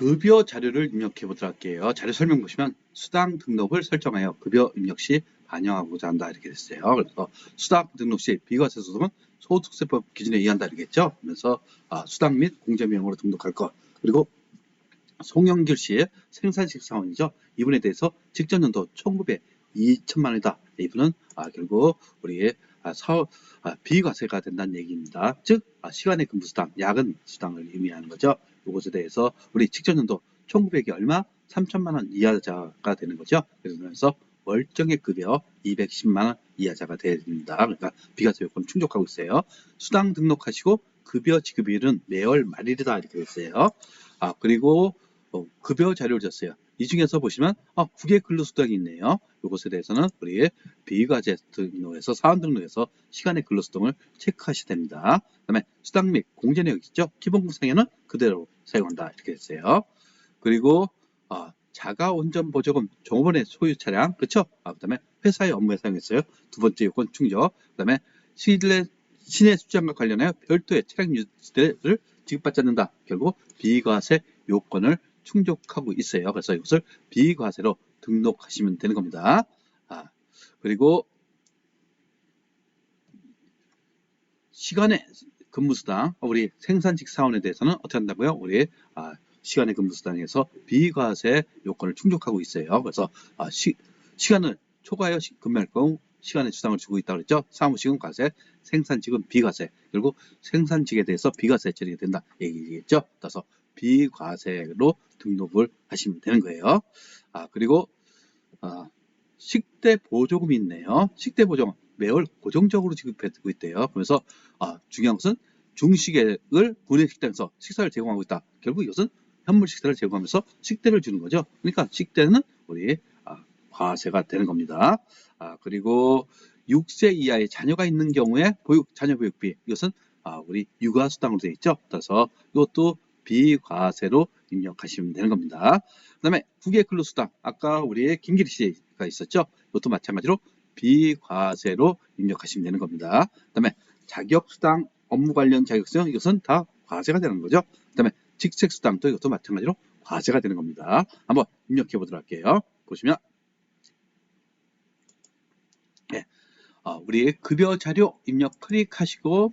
급여 자료를 입력해 보도록 할게요. 자료 설명 보시면 수당 등록을 설정하여 급여 입력 시 반영하고자 한다 이렇게 됐어요. 그래서 수당 등록 시 비과세 소득은 소득세법 기준에 의한다 이렇겠죠. 그래서 아, 수당 및 공제비용으로 등록할 것 그리고 송영길 씨의 생산식 사원이죠. 이분에 대해서 직전 연도 1900 2천만 원이다. 이분은 아, 결국 우리의 아, 사업 아, 비과세가 된다는 얘기입니다. 즉 아, 시간의 근무수당, 야근 수당을 의미하는 거죠. 이것에 대해서 우리 직전 연도 1900이 얼마? 3천만 원 이하자가 되는 거죠. 그래서 월정액 급여 210만 원 이하자가 됩니다. 그러니까 비과세 요건 충족하고 있어요. 수당 등록하시고 급여 지급일은 매월 말일이다 이렇게 됐어요. 아 그리고 어, 급여 자료를 줬어요. 이 중에서 보시면 아, 국외 근로 수당이 있네요. 이것에 대해서는 우리 비과세 등록에서 사원 등록에서 시간의 근로 수당을 체크하셔야 됩니다. 그다음에 수당 및 공제 내역 있죠. 기본구상에는 그대로 사용한다 이렇게 했어요. 그리고 아, 자가 운전 보조금 종업원의 소유 차량 그렇죠. 아, 그다음에 회사의 업무에 사용했어요. 두 번째 요건 충족. 그다음에 실내 시내 수장과 관련하여 별도의 차량 유지를 지급받지 않는다. 결국 비과세 요건을 충족하고 있어요. 그래서 이것을 비과세로 등록하시면 되는 겁니다. 아, 그리고 시간의 근무수당, 우리 생산직 사원에 대해서는 어떻게 한다고요? 우리 아, 시간의 근무수당에서 비과세 요건을 충족하고 있어요. 그래서 아, 시, 시간을 초과하여 시- 근무할 경우 시간의 수당을 주고 있다고 그랬죠. 사무직은 과세, 생산직은 비과세. 그리고 생산직에 대해서 비과세 처리가 된다 얘기겠죠. 따라서 비과세로 등록을 하시면 되는 거예요. 아 그리고 아, 식대 보조금이 있네요. 식대 보조금 매월 고정적으로 지급되고 있대요. 그래서 아, 중요한 것은 중식액을 군내 식당에서 식사를 제공하고 있다. 결국 이것은 현물 식사를 제공하면서 식대를 주는 거죠. 그러니까 식대는 우리 아, 과세가 되는 겁니다. 아, 그리고 6세 이하의 자녀가 있는 경우에 보육 자녀 보육비 이것은 아, 우리 육아 수당으로 되어 있죠. 따라서 이것도 비과세로 입력하시면 되는 겁니다. 그 다음에 국외 근로수당 아까 우리 김기리 씨가 있었죠. 이것도 마찬가지로 비과세로 입력하시면 되는 겁니다. 그 다음에 자격수당 업무 관련 자격증 이것은 다 과세가 되는 거죠. 그 다음에 직책수당도 이것도 마찬가지로 과세가 되는 겁니다. 한번 입력해 보도록 할게요. 보시면 네, 어, 우리 급여 자료 입력 클릭하시고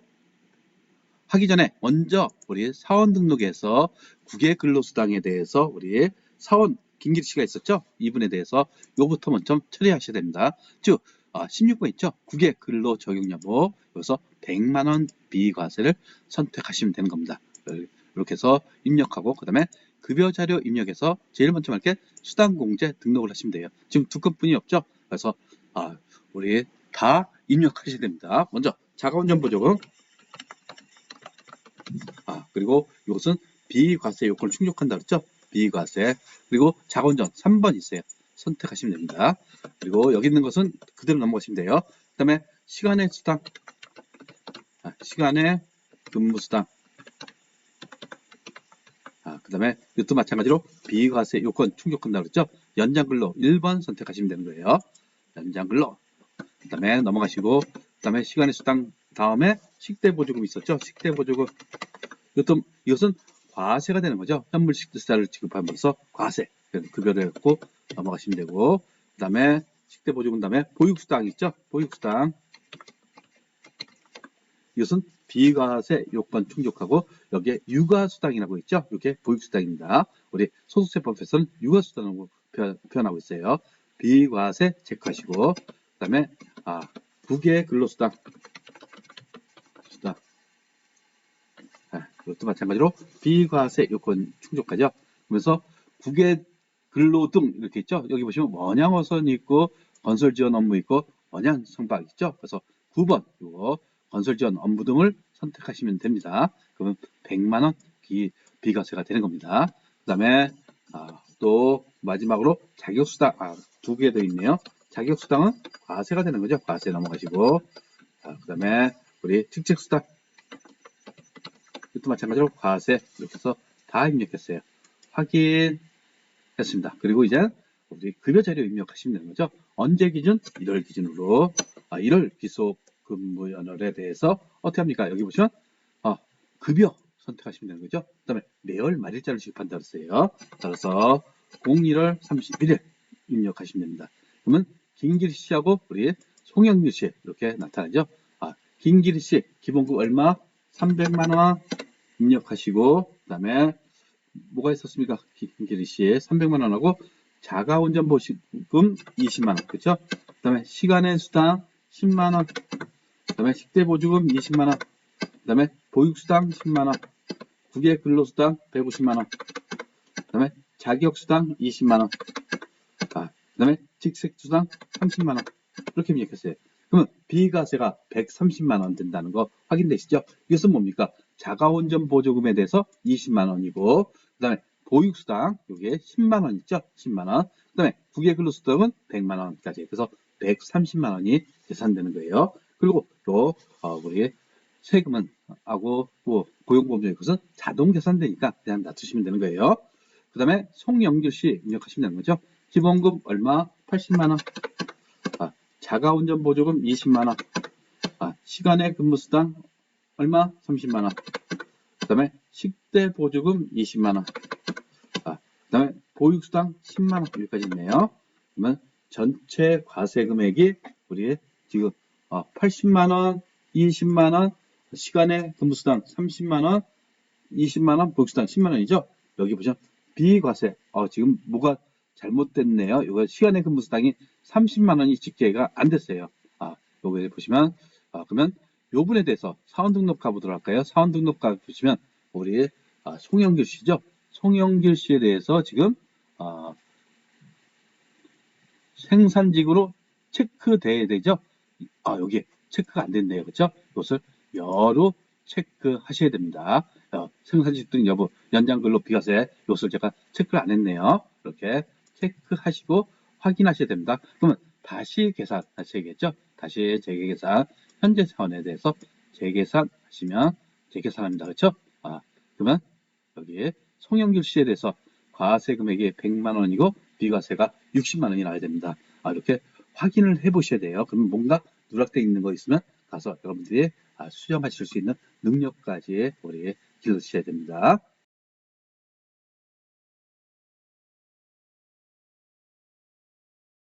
하기 전에 먼저 우리 사원 등록에서 국외 근로수당에 대해서 우리 사원 김기리 씨가 있었죠? 이분에 대해서 요부터 먼저 처리하셔야 됩니다. 즉 아, 16번 있죠? 국외 근로 적용 여부 여기서 100만 원 비과세를 선택하시면 되는 겁니다. 이렇게 해서 입력하고 그 다음에 급여 자료 입력해서 제일 먼저 이렇게 수당 공제 등록을 하시면 돼요. 지금 두 건뿐이 없죠? 그래서 아, 우리 다 입력하셔야 됩니다. 먼저 자가운전 보조금 아, 그리고 이것은 비과세 요건을 충족한다 그랬죠? 비과세. 그리고 자가운전 3번 있어요. 선택하시면 됩니다. 그리고 여기 있는 것은 그대로 넘어가시면 돼요. 그 다음에 시간의 수당. 아, 시간의 근무 수당. 아, 그 다음에 이것도 마찬가지로 비과세 요건 충족한다 그랬죠? 연장 근로 1번 선택하시면 되는 거예요. 연장 근로. 그 다음에 넘어가시고, 그 다음에 시간의 수당 다음에 식대 보조금 있었죠? 식대 보조금. 이것도, 이것은 과세가 되는 거죠. 현물 식대세를 지급하면서 과세. 급여를 해갖고 넘어가시면 되고, 그 다음에 식대 보조금 다음에 보육수당 있죠? 보육수당. 이것은 비과세 요건 충족하고 여기에 육아수당이라고 있죠? 이렇게 보육수당입니다. 우리 소득세법에서는 육아수당으로 표- 표현하고 있어요. 비과세 체크하시고 그 다음에 아, 국외 근로수당 수당 아, 이것도 마찬가지로 비과세 요건 충족하죠. 그러면서 국외 근로 등 이렇게 있죠. 여기 보시면 원양어선이 있고 건설 지원 업무 있고 원양 성박 있죠. 그래서 9번 이거 건설 지원 업무 등을 선택하시면 됩니다. 그러면 100만 원 비, 비과세가 되는 겁니다. 그다음에 아, 또 마지막으로 자격수당 아, 두 개 더 있네요. 자격수당은 과세가 되는 거죠. 과세 넘어가시고 아, 그다음에 우리 직책수당 이것도 마찬가지로 과세 이렇게 해서 다 입력했어요. 확인했습니다. 그리고 이제 우리 급여 자료 입력하시면 되는 거죠. 언제 기준? 1월 기준으로 아, 1월 기속 근무 연월에 대해서 어떻게 합니까? 여기 보시면 아, 급여 선택하시면 되는 거죠. 그 다음에 매월 말일자를 지급한다 그랬어요. 따라서 01월 31일 입력하시면 됩니다. 그러면 김기리 씨하고 우리 송영규 씨 이렇게 나타나죠. 아, 김기리 씨 기본급 얼마? 300만 원 입력하시고 그 다음에 뭐가 있었습니까? 김기리 씨 300만 원하고 자가 운전 보시금 20만 원 그렇죠? 그다음에 시간의 수당 10만 원 그다음에 식대 보조금 20만 원 그다음에 보육 수당 10만 원 국외 근로 수당 150만 원 그다음에 자격 수당 20만 원 아, 그다음에 직책 수당 30만 원 이렇게 입력했어요. 그러면 비과세가 130만 원 된다는 거 확인되시죠? 이것은 뭡니까? 자가운전 보조금에 대해서 20만 원이고 그 다음에 보육수당 요게 10만 원 있죠? 10만 원. 그다음에 국외 근로수당은 100만 원까지. 그래서 130만 원이 계산되는 거예요. 그리고 또 어, 우리 세금은 하고 뭐 고용보험료의 것은 자동 계산되니까 그냥 놔두시면 되는 거예요. 그다음에 송영규 씨 입력하시면 되는 거죠. 기본금 얼마? 80만 원. 아, 자가운전 보조금 20만 원. 아, 시간의 근무수당 얼마? 30만 원. 그 다음에 식대 보조금 20만 원. 아, 그 다음에 보육수당 10만 원 여기까지 있네요. 그러면 전체 과세 금액이 우리 지금 어, 80만 원, 20만 원, 시간의 근무수당 30만 원, 20만 원, 보육수당 10만 원이죠. 여기 보시면 비과세. 어, 지금 뭐가 잘못됐네요. 이거 시간의 근무수당이 30만 원이 집계가 안 됐어요. 아, 요거 보시면 아, 그러면 요 분에 대해서 사원 등록 가보도록 할까요? 사원 등록 가 보시면 우리 아, 송영길 씨죠. 송영길 씨에 대해서 지금 아, 생산직으로 체크돼야 되죠. 아 여기 체크가 안 됐네요, 그렇죠? 이것을 여로 체크하셔야 됩니다. 어, 생산직 등 여부, 연장 근로 비과세 이것을 제가 체크를 안 했네요. 이렇게 체크하시고 확인하셔야 됩니다. 그러면 다시 계산하셔야겠죠? 다시 재계산 현재 사원에 대해서 재계산 하시면 재계산합니다. 그렇죠? 아, 그러면 여기 송영길 씨에 대해서 과세 금액이 100만 원이고 비과세가 60만 원이 나야 됩니다. 아, 이렇게 확인을 해 보셔야 돼요. 그러면 뭔가 누락되어 있는 거 있으면 가서 여러분들이 아, 수정하실 수 있는 능력까지 우리 길러주셔야 됩니다.